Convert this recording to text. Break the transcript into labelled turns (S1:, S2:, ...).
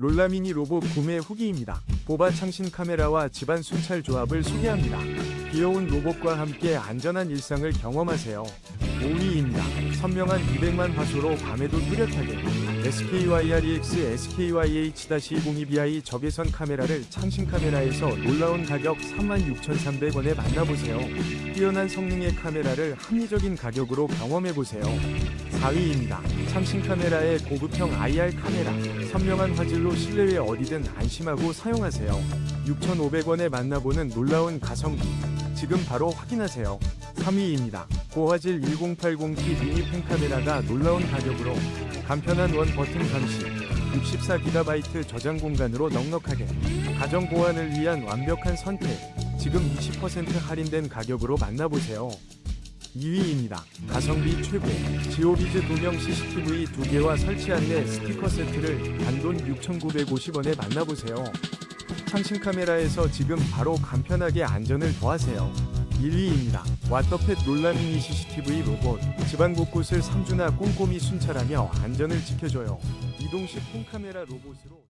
S1: 롤라미니 로봇 구매 후기입니다. 보바 창신 카메라와 집안 순찰 조합을 소개합니다. 귀여운 로봇과 함께 안전한 일상을 경험하세요. 5위입니다. 선명한 200만 화소로 밤에도 뚜렷하게 SKYREX SKYH-02BI 적외선 카메라를 창신 카메라에서 놀라운 가격 36,300원에 만나보세요. 뛰어난 성능의 카메라를 합리적인 가격으로 경험해보세요. 4위입니다. 창신 카메라의 고급형 IR 카메라. 선명한 화질로 실내외 어디든 안심하고 사용하세요. 6,500원에 만나보는 놀라운 가성비. 지금 바로 확인하세요. 3위입니다. 고화질 1080p 미니 펜 카메라가 놀라운 가격으로 간편한 원 버튼 감시, 64GB 저장 공간으로 넉넉하게 가정 보안을 위한 완벽한 선택. 지금 20% 할인된 가격으로 만나보세요. 2위입니다. 가성비 최고. 지오비즈 도명 CCTV 2개와 설치 안내 스티커 세트를 단돈 6,950원에 만나보세요. 창신 카메라에서 지금 바로 간편하게 안전을 더하세요. 1위입니다. 왓더펫 놀라미니 CCTV 로봇. 집안 곳곳을 3주나 꼼꼼히 순찰하며 안전을 지켜줘요. 이동식 홈카메라 로봇으로